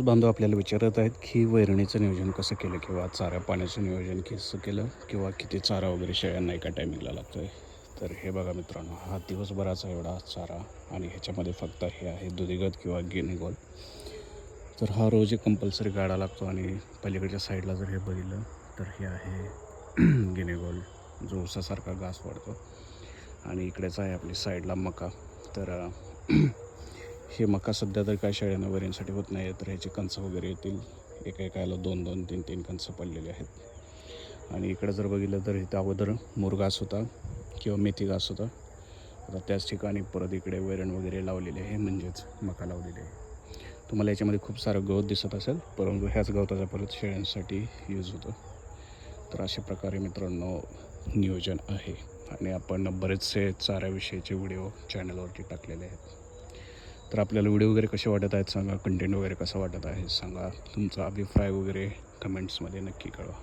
बांधव आपल्याला विचारत आहेत की वैरणीचं नियोजन कसं केलं किंवा चारा पाण्याचं नियोजन कसं केलं किंवा किती चारा वगैरे शेळ्यांना एका टायमिंगला लागतो आहे तर हे बघा मित्रांनो हा दिवसभराचा एवढा चारा आणि ह्याच्यामध्ये फक्त हे आहे दुधीगत किंवा गिनिगोल तर हा रोज एक कंपल्सरी गाडा लागतो आणि पलीकडच्या साईडला जर हे बघितलं तर हे आहे गिनेगोल जो उसासारखा घास वाढतो. आणि इकडेच आहे आपली साईडला मका. तर हे मका सध्या तर काय शेळ्यांना वऱ्यांसाठी होत नाही तर ह्याचे कंच वगैरे येतील. एका एकाला दोन दोन तीन तीन कंच पडलेले आहेत. आणि इकडं जर बघितलं तर इथं अगोदर मुरघास होता किंवा मेथी घास होता. आता त्याच ठिकाणी परत इकडे वैरण वगैरे लावलेले आहे म्हणजेच मका लावलेले आहे. तुम्हाला याच्यामध्ये खूप सारं गवत दिसत असेल परंतु ह्याच गवताचा परत शेळ्यांसाठी यूज होतो. तर अशा प्रकारे मित्रांनो नियोजन आहे. आणि आपण बरेचसे चाऱ्याविषयीचे व्हिडिओ चॅनलवरती टाकलेले आहेत. तर आपल्याला व्हिडिओ वगैरे कसे वाटत आहेत सांगा कंटेंट वगैरे कसं वाटत आहे सांगा. तुमचा अभिप्राय वगैरे कमेंट्समध्ये नक्की कळवा.